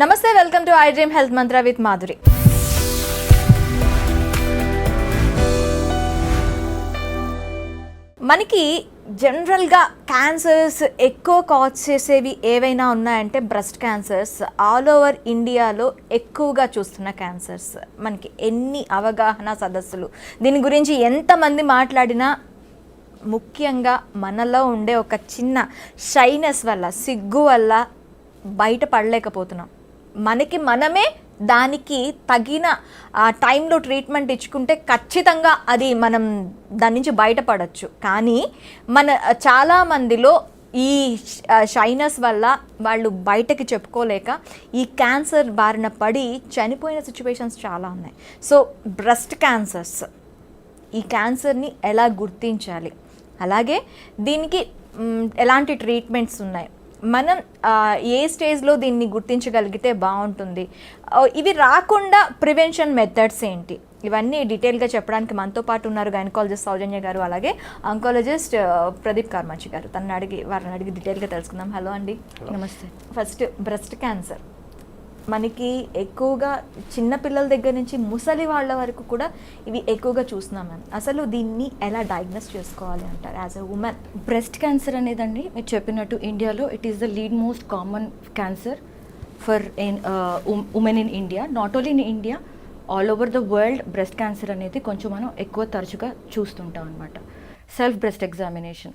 నమస్తే welcome to I dream health mantra with Madhuri. మనకి జనరల్గా క్యాన్సర్స్ ఎక్కువ కాజ్ చేసేవి ఏవైనా ఉన్నాయంటే బ్రెస్ట్ క్యాన్సర్స్ ఆల్ ఓవర్ ఇండియాలో ఎక్కువగా చూస్తున్న క్యాన్సర్స్ మనకి ఎన్ని అవగాహన సదస్సులు. దీని గురించి ఎంతమంది మాట్లాడినా ముఖ్యంగా మనలో ఉండే ఒక చిన్న షైనెస్ వల్ల సిగ్గు వల్ల బయట పడలేకపోతున్నాం. మనకి మనమే దానికి తగిన టైంలో ట్రీట్మెంట్ ఇచ్చుకుంటే ఖచ్చితంగా అది మనం దాని నుంచి బయటపడవచ్చు కానీ మన చాలామందిలో ఈ షైనస్ వల్ల వాళ్ళు బయటకి చెప్పుకోలేక ఈ క్యాన్సర్ బారిన పడి చనిపోయిన సిచ్యువేషన్స్ చాలా ఉన్నాయి. సో బ్రెస్ట్ క్యాన్సర్స్ ఈ క్యాన్సర్ని ఎలా గుర్తించాలి? అలాగే దీనికి ఎలాంటి ట్రీట్మెంట్స్ ఉన్నాయి? మనం ఏ స్టేజ్లో దీన్ని గుర్తించగలిగితే బాగుంటుంది. ఇవి రాకుండా ప్రివెన్షన్ మెథడ్స్ ఏంటి? ఇవన్నీ డీటెయిల్గా చెప్పడానికి మనతో పాటు ఉన్నారు గైనకాలజిస్ట్ సౌజన్య గారు అలాగే అంకాలజిస్ట్ ప్రదీప్ కార్మాచి గారు. తనని అడిగి వారిని అడిగి డీటెయిల్గా తెలుసుకుందాం. హలో అండి. నమస్తే. ఫస్ట్ బ్రెస్ట్ క్యాన్సర్ మనకి ఎక్కువగా చిన్నపిల్లల దగ్గర నుంచి ముసలి వాళ్ళ వరకు కూడా ఇవి ఎక్కువగా చూస్తున్నాం మ్యామ్. అసలు దీన్ని ఎలా డయాగ్నోస్ చేసుకోవాలి అంటారు? As a women breast cancer అనేదండి మీరు చెప్పినట్టు ఇండియాలో it is the lead most common cancer for in women in India not only in India all over the world breast cancer అనేది కొంచెం మనం ఎక్కువ తరచుగా చూస్తుంటాం అనమాట self breast examination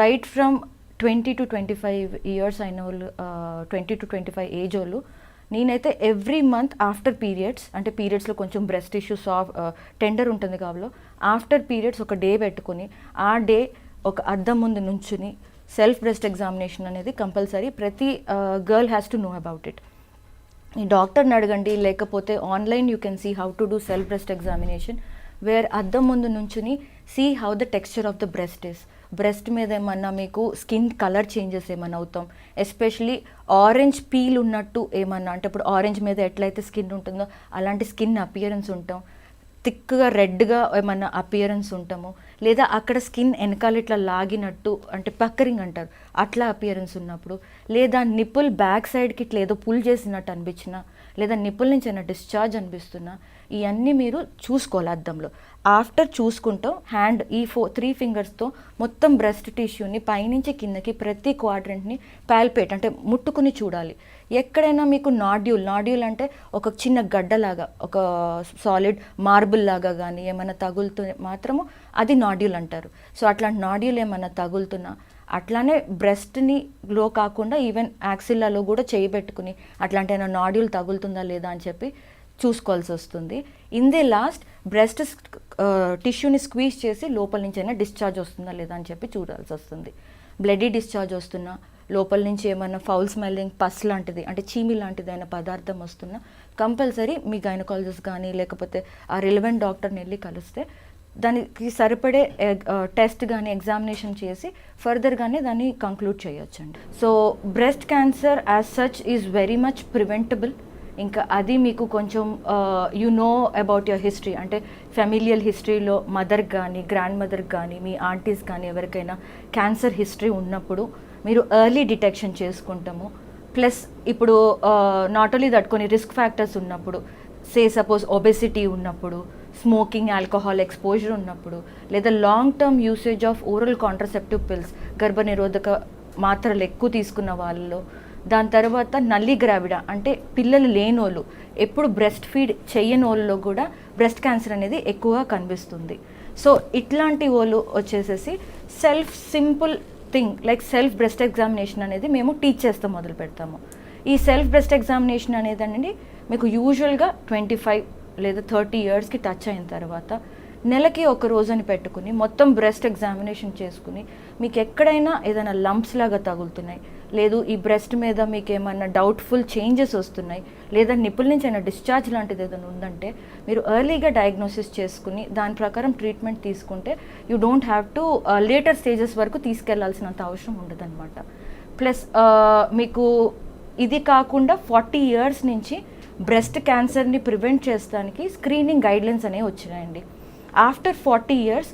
right from twenty two twenty five years అయిన వాళ్ళు twenty two twenty five age వాళ్ళు నేనైతే ఎవ్రీ మంత్ ఆఫ్టర్ పీరియడ్స్ అంటే పీరియడ్స్లో కొంచెం బ్రెస్ట్ ఇష్యూ సాఫ్ టెండర్ ఉంటుంది కాబట్టి ఆఫ్టర్ పీరియడ్స్ ఒక డే పెట్టుకొని ఆ డే ఒక అద్దం ముందు నుంచుని సెల్ఫ్ బ్రెస్ట్ ఎగ్జామినేషన్ అనేది కంపల్సరీ ప్రతి girl has to know about it ఈ డాక్టర్ని అడగండి లేకపోతే online you can see how to do self breast examination where అద్దం ముందు నుంచుని see how the texture of the breast is breast మీద ఏమన్నా మీకు స్కిన్ కలర్ చేంజెస్ ఏమైనా అవుతాం? ఎస్పెషలీ ఆరెంజ్ పీల్ ఉన్నట్టు ఏమన్నా అంటే ఇప్పుడు ఆరెంజ్ మీద ఎట్లయితే స్కిన్ ఉంటుందో అలాంటి స్కిన్ అపియరెన్స్ ఉంటాం. థిక్గా రెడ్గా ఏమన్నా అపియరెన్స్ ఉంటాము. లేదా అక్కడ స్కిన్ వెనకాల ఇట్లా లాగినట్టు అంటే పక్కరింగ్ అంటారు అట్లా అపియరెన్స్ ఉన్నప్పుడు లేదా నిప్పుల్ బ్యాక్ సైడ్కి ఇట్లా ఏదో పుల్ చేసినట్టు అనిపించినా లేదా నిప్పుల్ నుంచి ఏమైనా డిశ్చార్జ్ అనిపిస్తున్నా ఇవన్నీ మీరు చూసుకోవాలి అద్దంలో. ఆఫ్టర్ చూసుకుంటాం హ్యాండ్ ఈ ఫో త్రీ ఫింగర్స్తో మొత్తం బ్రెస్ట్ టిష్యూని పైనుంచి కిందకి ప్రతి క్వాడ్రెంట్ని ప్యాల్పేట్ అంటే ముట్టుకుని చూడాలి. ఎక్కడైనా మీకు నాడ్యూల్ నాడ్యూల్ అంటే ఒక చిన్న గడ్డలాగా ఒక సాలిడ్ మార్బుల్ లాగా కానీ ఏమైనా తగులుతూ మాత్రము అది నాడ్యూల్ అంటారు. సో అట్లాంటి నాడ్యూల్ ఏమైనా తగులుతున్నా అట్లానే బ్రెస్ట్ని లో కాకుండా ఈవెన్ యాక్సిల్లాలో కూడా చేయి పెట్టుకుని అట్లాంటి ఏమైనా నాడ్యూల్ తగులుతుందా లేదా అని చెప్పి చూసుకోవాల్సి వస్తుంది. ఇన్ ది లాస్ట్ బ్రెస్ట్ టిష్యూని స్క్వీజ్ చేసి లోపల నుంచి అయినా డిశ్చార్జ్ వస్తుందా లేదా అని చెప్పి చూడాల్సి వస్తుంది. బ్లడీ డిశ్చార్జ్ వస్తున్నా లోపల నుంచి ఏమైనా ఫౌల్ స్మెల్లింగ్ పస్ లాంటిది అంటే చీమి లాంటిది అయిన పదార్థం వస్తున్నా కంపల్సరీ మీ గైనకాలజిస్ట్ కానీ లేకపోతే ఆ రిలవెంట్ డాక్టర్ని వెళ్ళి కలిస్తే దానికి సరిపడే టెస్ట్ కానీ ఎగ్జామినేషన్ చేసి ఫర్దర్గానే దాన్ని కంక్లూడ్ చేయొచ్చండి. So breast cancer as such is very much preventable ఇంకా అది మీకు కొంచెం you know about your history అంటే ఫెమిలియల్ హిస్టరీలో మదర్ కానీ గ్రాండ్ మదర్ కానీ మీ ఆంటీస్ కానీ ఎవరికైనా క్యాన్సర్ హిస్టరీ ఉన్నప్పుడు మీరు ఎర్లీ డిటెక్షన్ చేసుకుంటాము. ప్లస్ ఇప్పుడు నాట్ ఓన్లీ దట్ కొన్ని రిస్క్ ఫ్యాక్టర్స్ ఉన్నప్పుడు సే సపోజ్ ఒబెసిటీ ఉన్నప్పుడు స్మోకింగ్ ఆల్కహాల్ ఎక్స్పోజర్ ఉన్నప్పుడు లేదా long term usage of oral contraceptive pills గర్భనిరోధక మాత్రలు ఎక్కువ తీసుకున్న వాళ్ళలో దాని తర్వాత నల్లి గ్రావిడ అంటే పిల్లలు లేనోళ్ళు ఎప్పుడు బ్రెస్ట్ ఫీడ్ చేయని వాళ్ళలో కూడా బ్రెస్ట్ క్యాన్సర్ అనేది ఎక్కువగా కనిపిస్తుంది. సో ఇట్లాంటి వాళ్ళు వచ్చేసేసి self simple thing like self breast examination అనేది మేము టీచ్ చేస్తాం మొదలు పెడతాము. ఈ సెల్ఫ్ బ్రెస్ట్ ఎగ్జామినేషన్ అనేది అండి మీకు యూజువల్గా ట్వంటీ ఫైవ్ లేదా థర్టీ ఇయర్స్కి టచ్ అయిన తర్వాత నెలకి ఒక రోజుని పెట్టుకుని మొత్తం బ్రెస్ట్ ఎగ్జామినేషన్ చేసుకుని మీకు ఎక్కడైనా ఏదైనా లంప్స్ లాగా తగులుతున్నాయి. లేదు ఈ బ్రెస్ట్ మీద మీకు ఏమైనా డౌట్ఫుల్ చేంజెస్ వస్తున్నాయి లేదా నిప్పుల నుంచి అయినా డిశ్చార్జ్ లాంటిది ఏదైనా ఉందంటే మీరు ఎర్లీగా డయాగ్నోసిస్ చేసుకుని దాని ప్రకారం ట్రీట్మెంట్ తీసుకుంటే you don't have to later stages వరకు తీసుకెళ్ళాల్సినంత అవసరం ఉండదన్నమాట. ప్లస్ uh, మీకు ఇది కాకుండా ఫార్టీ ఇయర్స్ నుంచి బ్రెస్ట్ క్యాన్సర్ని ప్రివెంట్ చేస్తానికి స్క్రీనింగ్ గైడ్లైన్స్ అనేవి వచ్చినాయండి. ఆఫ్టర్ ఫార్టీ ఇయర్స్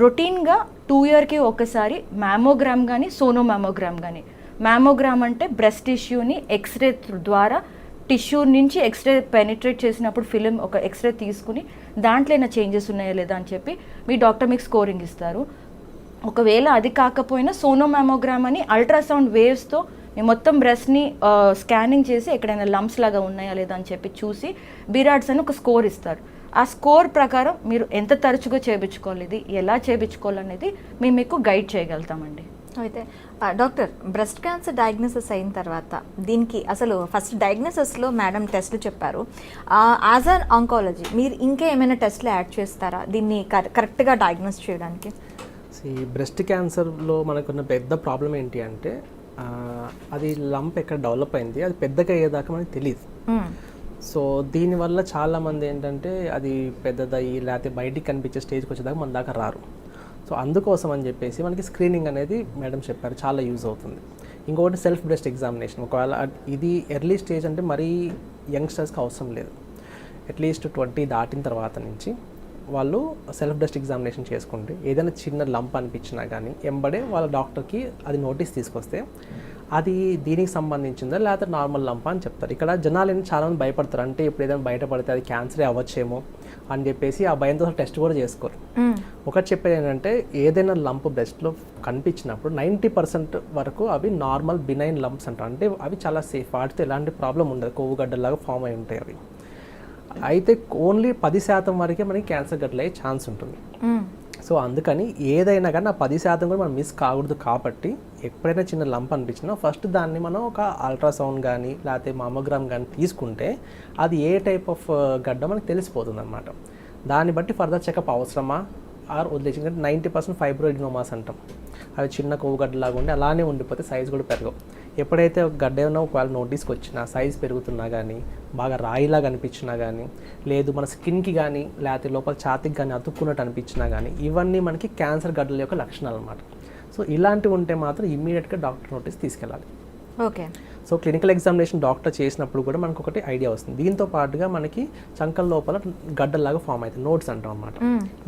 రొటీన్గా టూ ఇయర్కి ఒకసారి మ్యామోగ్రామ్ కానీ సోనో మ్యామోగ్రామ్ కానీ మ్యామోగ్రామ్ అంటే బ్రెస్ట్ టిష్యూని ఎక్స్రే ద్వారా టిష్యూ నుంచి ఎక్స్రే పెనిట్రేట్ చేసినప్పుడు ఫిలిం ఒక ఎక్స్రే తీసుకుని దాంట్లో ఏమైనా చేంజెస్ ఉన్నాయా లేదా అని చెప్పి మీ డాక్టర్ మీకు స్కోరింగ్ ఇస్తారు. ఒకవేళ అది కాకపోయినా సోనో మ్యామోగ్రామ్ అని అల్ట్రాసౌండ్ వేవ్స్తో మీ మొత్తం బ్రెస్ట్ని స్కానింగ్ uh, చేసి ఎక్కడైనా లంప్స్ లాగా ఉన్నాయా లేదా అని చెప్పి చూసి బిరాడ్స్ అని ఒక స్కోర్ ఇస్తారు. ఆ స్కోర్ ప్రకారం మీరు ఎంత తరచుగా చేయించుకోవాలి ఇది ఎలా చేయించుకోవాలనేది మేము మీకు గైడ్ చేయగలుగుతామండి. అయితే డాక్టర్ బ్రెస్ట్ క్యాన్సర్ డయాగ్నోసిస్ అయిన తర్వాత దీనికి అసలు ఫస్ట్ డయాగ్నోసిస్లో మేడం టెస్ట్లు చెప్పారు. యాజ్ అన్ ఆంకాలజీ మీరు ఇంకా ఏమైనా టెస్ట్లు యాడ్ చేస్తారా దీన్ని కరెక్ట్గా డయాగ్నోస్ చేయడానికి? ఈ బ్రెస్ట్ క్యాన్సర్లో మనకున్న పెద్ద ప్రాబ్లం ఏంటి అంటే అది లంప్ ఎక్కడ డెవలప్ అయింది అది పెద్దగా అయ్యేదాకా మనకి తెలియదు. సో దీనివల్ల చాలామంది ఏంటంటే అది పెద్దదయ్యి లేకపోతే బయటికి కనిపించే స్టేజ్కి వచ్చేదాకా మన దాకా రారు. సో అందుకోసం అని చెప్పేసి మనకి స్క్రీనింగ్ అనేది మేడం చెప్పారు చాలా యూజ్ అవుతుంది. ఇంకొకటి సెల్ఫ్ బ్రెస్ట్ ఎగ్జామినేషన్ ఒకవేళ ఇది ఎర్లీ స్టేజ్ అంటే మరీ యంగ్స్టర్స్కి అవసరం లేదు. అట్లీస్ట్ ట్వంటీ దాటిన తర్వాత నుంచి వాళ్ళు సెల్ఫ్ బ్రెస్ట్ ఎగ్జామినేషన్ చేసుకుంటే ఏదైనా చిన్న లంప్ అనిపించినా కానీ ఎంబడే వాళ్ళ డాక్టర్కి అది నోటీస్ తీసుకొస్తే అది దీనికి సంబంధించిందా? లేకపోతే నార్మల్ లంప అని చెప్తారు. ఇక్కడ జనాలు ఏంటి చాలామంది భయపడతారు. అంటే ఇప్పుడు ఏదైనా బయటపడితే అది క్యాన్సరే అవ్వచ్చేమో అని చెప్పేసి ఆ భయంతో టెస్ట్ కూడా చేసుకోరు. ఒకటి చెప్పేది ఏంటంటే ఏదైనా లంప్ బ్రెస్ట్లో కనిపించినప్పుడు నైంటీ పర్సెంట్ వరకు అవి నార్మల్ బినైన్ లంప్స్ అంటారు. అంటే అవి చాలా సేఫ్ వాటితో ఎలాంటి ప్రాబ్లం ఉండదు. కొవ్వు గడ్డలాగా ఫామ్ అయి ఉంటాయి అవి. అయితే ఓన్లీ పది శాతం వరకే మనకి క్యాన్సర్ గడ్డలు అయ్యే ఛాన్స్ ఉంటుంది. సో అందుకని ఏదైనా కానీ ఆ పది శాతం కూడా మనం మిస్ కాకూడదు కాబట్టి ఎప్పుడైనా చిన్న లంప్ అనిపించినా ఫస్ట్ దాన్ని మనం ఒక అల్ట్రాసౌండ్ కానీ లేకపోతే మామోగ్రామ్ కానీ తీసుకుంటే అది ఏ టైప్ ఆఫ్ గడ్డ మనకు తెలిసిపోతుంది అనమాట దాన్ని బట్టి ఫర్దర్ చెకప్ అవసరమా? ఆర్ వదిలేసి నైంటీ పర్సెంట్ ఫైబ్రోయిడ్నోమాస్ అంటాం. అవి చిన్న కొవ్వు గడ్డలాగా ఉండి అలానే ఉండిపోతే సైజ్ కూడా పెరగవు. ఎప్పుడైతే ఒక గడ్డ ఏమైనా ఒకవేళ నోటీస్కి వచ్చినా సైజ్ పెరుగుతున్నా కానీ బాగా రాయిలాగా అనిపించినా కానీ లేదు మన స్కిన్కి కానీ లేకపోతే లోపల ఛాతికి కానీ అతుక్కున్నట్టు అనిపించినా కానీ ఇవన్నీ మనకి క్యాన్సర్ గడ్డల యొక్క లక్షణాలు అనమాట సో ఇలాంటివి ఉంటే మాత్రం ఇమ్మీడియట్గా డాక్టర్ నోటీస్ తీసుకెళ్ళాలి. Okay so clinical examination doctor చేసినప్పుడు కూడా మనకు ఒకటి ఐడియా వస్తుంది. దీంతో పాటుగా మనకి చంకల లోపల గడ్డల్లాగా ఫామ్ అవుతుంది నోట్స్ అంటాం అనమాట.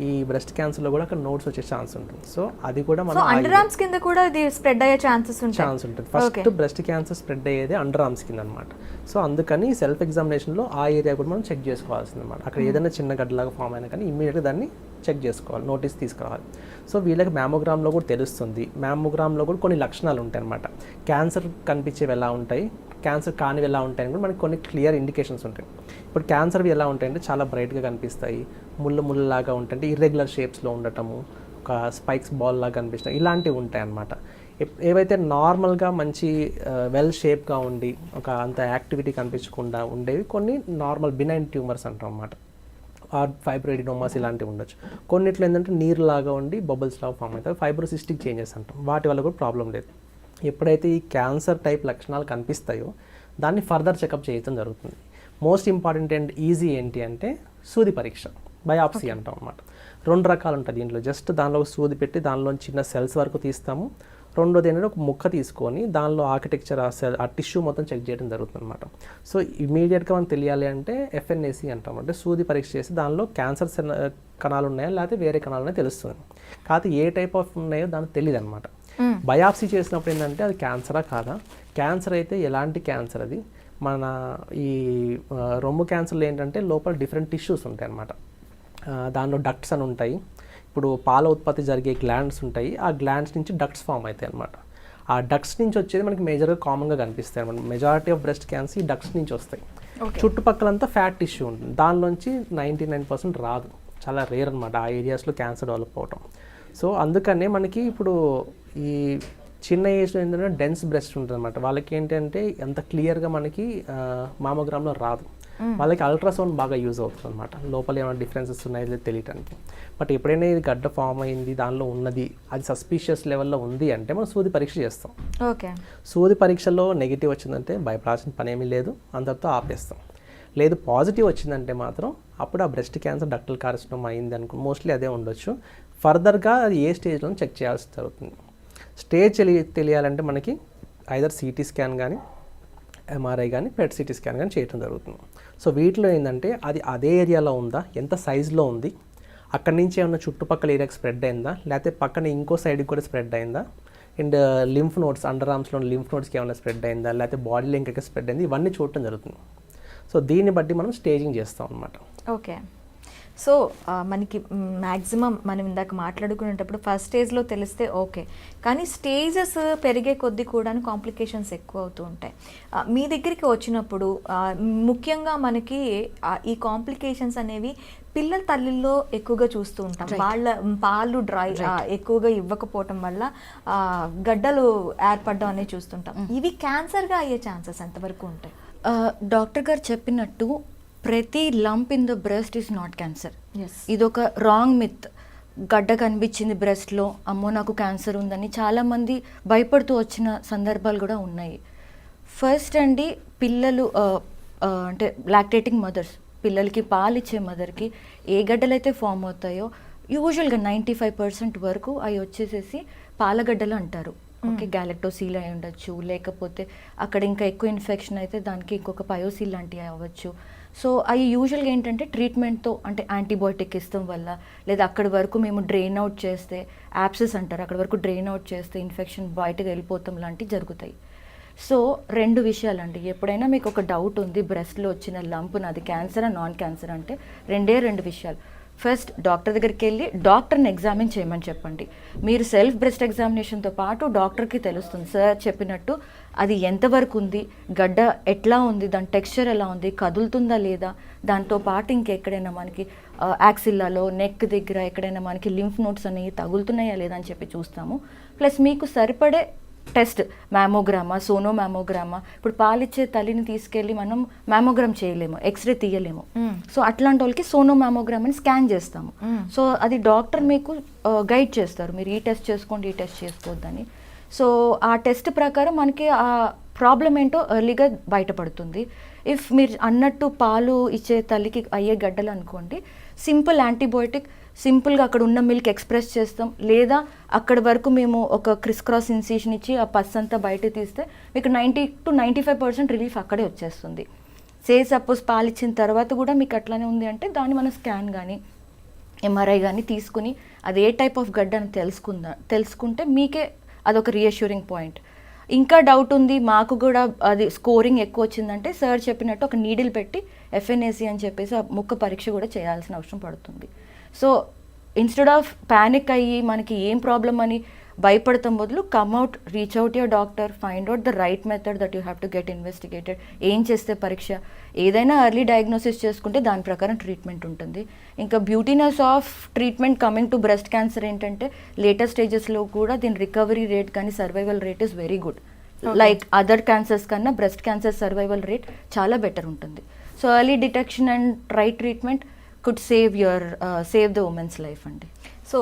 ఈ బ్రెస్ట్ క్యాన్సర్లో కూడా అక్కడ నోట్స్ వచ్చే ఛాన్స్ ఉంటుంది. సో అది కూడా మనం అండర్ ఆర్మ్స్ కింద కూడా ఇది స్ప్రెడ్ అయ్యే ఛాన్సెస్ ఉంటాయి. ఛాన్స్ ఉంటుంది. ఫస్ట్ బ్రెస్ట్ క్యాన్సర్ స్ప్రెడ్ అయ్యేది అండర్ ఆర్మ్స్ కింద అనమాట సో అందుకని సెల్ఫ్ ఎగ్జామినేషన్లో ఆ ఏరియా కూడా మనం చెక్ చేసుకోవాల్సింది అనమాట అక్కడ ఏదైనా చిన్న గడ్డలాగా ఫామ్ అయినా కానీ ఇమ్మీడియట్గా దాన్ని చెక్ చేసుకోవాలి. నోటీస్ తీసుకురావాలి. సో వీళ్ళకి మ్యామోగ్రామ్లో కూడా తెలుస్తుంది. మ్యామోగ్రామ్లో కూడా కొన్ని లక్షణాలు ఉంటాయి అనమాట క్యాన్సర్ కనిపించేవి ఎలా ఉంటాయి. క్యాన్సర్ కానివి ఎలా ఉంటాయని కూడా మనకి కొన్ని క్లియర్ ఇండికేషన్స్ ఉంటాయి. ఇప్పుడు క్యాన్సర్వి ఎలా ఉంటాయంటే చాలా బ్రైట్గా కనిపిస్తాయి. ముళ్ళు ముళ్ళలాగా ఉంటాయంటే ఇర్రెగ్యులర్ షేప్స్లో ఉండటము ఒక స్పైక్స్ బాల్ లాగా కనిపిస్తాయి. ఇలాంటివి ఉంటాయి అన్నమాట ఏవైతే నార్మల్గా మంచి వెల్ షేప్గా ఉండి ఒక అంత యాక్టివిటీ కనిపించకుండా ఉండేవి కొన్ని నార్మల్ బినైన్ ట్యూమర్స్ అంటాం అన్నమాట. ఆర్ ఫైబ్రోయిడినోమాస్ ఇలాంటివి ఉండొచ్చు. కొన్నిట్లో ఏంటంటే నీరులాగా ఉండి బబుల్స్ లాగా ఫామ్ అవుతాయి. ఫైబ్రోసిస్టిక్ చేంజెస్ అంటాం. వాటి వల్ల కూడా ప్రాబ్లం లేదు. ఎప్పుడైతే ఈ క్యాన్సర్ టైప్ లక్షణాలు కనిపిస్తాయో దాన్ని ఫర్దర్ చెకప్ చేయడం జరుగుతుంది. మోస్ట్ ఇంపార్టెంట్ అండ్ ఈజీ ఏంటి అంటే సూది పరీక్ష బయాప్సీ అంటాం అన్నమాట. రెండు రకాలు ఉంటాయి దీంట్లో. జస్ట్ దానిలో సూది పెట్టి దానిలో చిన్న సెల్స్ వరకు తీస్తాము. రెండోది ఏంటంటే ఒక ముక్క తీసుకొని దానిలో ఆర్కిటెక్చర్ ఆ సెల్ ఆ టిష్యూ మొత్తం చెక్ చేయడం జరుగుతుంది అనమాట సో ఇమీడియట్గా మనం తెలియాలి అంటే ఎఫ్ఎన్ఏసి అంటాం అంటే సూది పరీక్ష చేసి దానిలో క్యాన్సర్ కణాలు ఉన్నాయా లేకపోతే వేరే కణాలు ఉన్నాయో తెలుస్తుంది. కాకపోతే ఏ టైప్ ఆఫ్ ఉన్నాయో దానికి తెలియదు అనమాట. బయాప్సీ చేసినప్పుడు ఏంటంటే అది క్యాన్సరా కాదా? క్యాన్సర్ అయితే ఎలాంటి క్యాన్సర్ అది? మన ఈ రొమ్ము క్యాన్సర్లో ఏంటంటే లోపల డిఫరెంట్ టిష్యూస్ ఉంటాయి అన్నమాట. దానిలో డక్ట్స్ అని ఉంటాయి. ఇప్పుడు పాల ఉత్పత్తి జరిగే గ్లాండ్స్ ఉంటాయి. ఆ గ్లాండ్స్ నుంచి డక్ట్స్ ఫామ్ అవుతాయి అన్నమాట. ఆ డక్ట్స్ నుంచి వచ్చేది మనకి మేజర్గా కామన్గా కనిపిస్తాయి అనమాట మెజారిటీ ఆఫ్ బ్రెస్ట్ క్యాన్సర్ ఈ డక్ట్స్ నుంచి వస్తాయి. చుట్టుపక్కలంతా ఫ్యాట్ టిష్యూ ఉంటుంది. దానిలోంచి నైంటీ నైన్ పర్సెంట్ రాదు. చాలా రేర్ అనమాట ఆ ఏరియాస్లో క్యాన్సర్ డెవలప్ అవటం. సో అందుకనే మనకి ఇప్పుడు ఈ చిన్న ఏజ్లో ఏంటంటే డెన్స్ బ్రెస్ట్ ఉంటుంది అనమాట వాళ్ళకి ఏంటంటే ఎంత క్లియర్గా మనకి మామోగ్రామ్లో రాదు. వాళ్ళకి అల్ట్రాసౌండ్ బాగా యూజ్ అవుతుంది అనమాట లోపల ఏమైనా డిఫరెన్సెస్ ఉన్నాయో లేదో తెలియటానికి. బట్ ఎప్పుడైనా ఇది గడ్డ ఫామ్ అయింది దానిలో ఉన్నది అది సస్పీషియస్ లెవెల్లో ఉంది అంటే మనం సూది పరీక్ష చేస్తాం. ఓకే. సూది పరీక్షలో నెగిటివ్ వచ్చిందంటే భయపడాల్సిన పని ఏమీ లేదు అందరితో ఆపేస్తాం. లేదు పాజిటివ్ వచ్చిందంటే మాత్రం అప్పుడు ఆ బ్రెస్ట్ క్యాన్సర్ డక్టల్ కార్సినోమ్ అయింది అనుకో మోస్ట్లీ అదే ఉండొచ్చు. ఫర్దర్గా అది ఏ స్టేజ్లో చెక్ చేయాల్సి జరుగుతుంది. స్టేజ్ తెలియ తెలియాలంటే మనకి ఐదర్ సిటీ స్కాన్ కానీ ఎంఆర్ఐ కానీ పెట్ సిటీ స్కాన్ కానీ చేయడం జరుగుతుంది. సో వీటిలో ఏంటంటే అది అదే ఏరియాలో ఉందా ఎంత సైజులో ఉంది అక్కడి నుంచి ఏమన్నా చుట్టుపక్కల ఏరియాకి స్ప్రెడ్ అయిందా లేకపోతే పక్కన ఇంకో సైడ్కి కూడా స్ప్రెడ్ అయిందా అండ్ లింఫ్ నోట్స్ అండర్ ఆర్మ్స్లో లింఫ్ నోట్స్కి ఏమైనా స్ప్రెడ్ అయిందా లేకపోతే బాడీలో ఇంకెక్కడ స్ప్రెడ్ అయింది ఇవన్నీ చూడటం జరుగుతుంది. సో దీన్ని బట్టి మనం స్టేజింగ్ చేస్తాం అనమాట ఓకే. సో మనకి మ్యాక్సిమం మనం ఇందాక మాట్లాడుకునేటప్పుడు ఫస్ట్ స్టేజ్లో తెలిస్తే ఓకే. కానీ స్టేజెస్ పెరిగే కొద్దీ కూడా కాంప్లికేషన్స్ ఎక్కువ అవుతూ ఉంటాయి. మీ దగ్గరికి వచ్చినప్పుడు ముఖ్యంగా మనకి ఈ కాంప్లికేషన్స్ అనేవి పిల్లల తల్లిలో ఎక్కువగా చూస్తూ ఉంటాం. వాళ్ళ పాలు డ్రై ఎక్కువగా ఇవ్వకపోవటం వల్ల గడ్డలు ఏర్పడడం అనేది చూస్తుంటాం. ఇవి క్యాన్సర్గా అయ్యే ఛాన్సెస్ ఎంతవరకు ఉంటాయి? డాక్టర్ గారు చెప్పినట్టు ప్రతి lump in the breast is not cancer ఇది ఒక రాంగ్ మిత్ గడ్డ కనిపించింది బ్రెస్ట్లో అమ్మో నాకు క్యాన్సర్ ఉందని చాలామంది భయపడుతూ వచ్చిన సందర్భాలు కూడా ఉన్నాయి. ఫస్ట్ అండి పిల్లలు అంటే లాక్టేటింగ్ మదర్స్ పిల్లలకి పాలు ఇచ్చే మదర్కి ఏ గడ్డలైతే ఫామ్ అవుతాయో యూజువల్గా నైంటీ ఫైవ్ పర్సెంట్ వరకు అవి వచ్చేసేసి పాలగడ్డలు అంటారు. ఓకే గ్యాలెక్టోసీల్ అయి ఉండొచ్చు లేకపోతే అక్కడ ఇంకా ఎక్కువ ఇన్ఫెక్షన్ అయితే దానికి ఇంకొక పయోసీల్ లాంటివి అవ్వచ్చు. సో అవి యూజువల్గా ఏంటంటే ట్రీట్మెంట్తో అంటే యాంటీబయోటిక్ ఇస్తాం వల్ల. లేదా అక్కడి వరకు మేము డ్రెయిన్ అవుట్ చేస్తే యాప్సెస్ అంటారు అక్కడి వరకు డ్రెయిన్ అవుట్ చేస్తే ఇన్ఫెక్షన్ బయటకు వెళ్ళిపోతాం లాంటివి జరుగుతాయి. సో రెండు విషయాలండి. ఎప్పుడైనా మీకు ఒక డౌట్ ఉంది బ్రెస్ట్లో వచ్చిన లంప్ నాది క్యాన్సరా నాన్ క్యాన్సర్ అంటే రెండే రెండు విషయాలు. ఫస్ట్ డాక్టర్ దగ్గరికి వెళ్ళి డాక్టర్ని ఎగ్జామిన్ చేయమని చెప్పండి. మీరు సెల్ఫ్ బ్రెస్ట్ ఎగ్జామినేషన్తో పాటు డాక్టర్కి తెలుస్తుంది. సార్ చెప్పినట్టు అది ఎంతవరకు ఉంది? గడ్డ ఎట్లా ఉంది? దాని టెక్స్చర్ ఎలా ఉంది? కదులుతుందా లేదా? దాంతో పాటు ఇంకెక్కడైనా మనకి యాక్సిల్లాలో నెక్ దగ్గర ఎక్కడైనా మనకి లింఫ్ నోట్స్ అనేవి తగులుతున్నాయా లేదా అని చెప్పి చూస్తాము. ప్లస్ మీకు సరిపడే టెస్ట్ మ్యామోగ్రామా సోనో మ్యామోగ్రామా ఇప్పుడు పాలిచ్చే తల్లిని తీసుకెళ్ళి మనం మ్యామోగ్రామ్ చేయలేము ఎక్స్రే తీయలేము. సో అట్లాంటి వాళ్ళకి సోనో మ్యామోగ్రామ్ అని స్కాన్ చేస్తాము. సో అది డాక్టర్ మీకు గైడ్ చేస్తారు. మీరు ఈ టెస్ట్ చేసుకోండి ఈ టెస్ట్ చేసుకోవద్దని. సో ఆ టెస్ట్ ప్రకారం మనకి ఆ ప్రాబ్లం ఏంటో ఎర్లీగా బయటపడుతుంది. ఇఫ్ మీరు అన్నట్టు పాలు ఇచ్చే తల్లికి అయ్యే గడ్డలు అనుకోండి సింపుల్ యాంటీబయోటిక్ సింపుల్గా అక్కడ ఉన్న మిల్క్ ఎక్స్ప్రెస్ చేస్తాం. లేదా అక్కడి వరకు మేము ఒక క్రిస్ క్రాస్ ఇన్సిషన్ ఇచ్చి ఆ పస్ అంతా బయట తీస్తే మీకు ninety to ninety five percent relief అక్కడే వచ్చేస్తుంది. సే సపోజ్ పాలు ఇచ్చిన తర్వాత కూడా మీకు అట్లానే ఉంది అంటే దాన్ని మనం స్కాన్ కానీ ఎంఆర్ఐ కానీ తీసుకుని అది ఏ టైప్ ఆఫ్ గడ్డ అని తెలుసుకుందా తెలుసుకుంటే మీకే అదొక రీఅష్యూరింగ్ పాయింట్ ఇంకా డౌట్ ఉంది మాకు కూడా అది స్కోరింగ్ ఎక్కువ వచ్చిందంటే సార్ చెప్పినట్టు ఒక నీడిల్ పెట్టి ఎఫ్ఎన్ఏసి అని చెప్పేసి ఆ ముక్క పరీక్ష కూడా చేయాల్సిన అవసరం పడుతుంది. సో ఇన్స్టెడ్ ఆఫ్ ప్యానిక్ అయ్యి మనకి ఏం ప్రాబ్లం అని భయపడతాం బదులు come out reach out your doctor find out the right method that you have to get investigated ఏం చేస్తే పరీక్ష? ఏదైనా ఎర్లీ డయాగ్నోసిస్ చేసుకుంటే దాని ప్రకారం ట్రీట్మెంట్ ఉంటుంది. ఇంకా beautiness of treatment coming to breast cancer ఏంటంటే లేటెస్ట్ స్టేజెస్లో కూడా దీని రికవరీ రేట్ కానీ survival rate is very good like other cancers కన్నా బ్రెస్ట్ క్యాన్సర్ సర్వైవల్ రేట్ చాలా బెటర్ ఉంటుంది. So early detection and right treatment could save your save the women's life అండి. So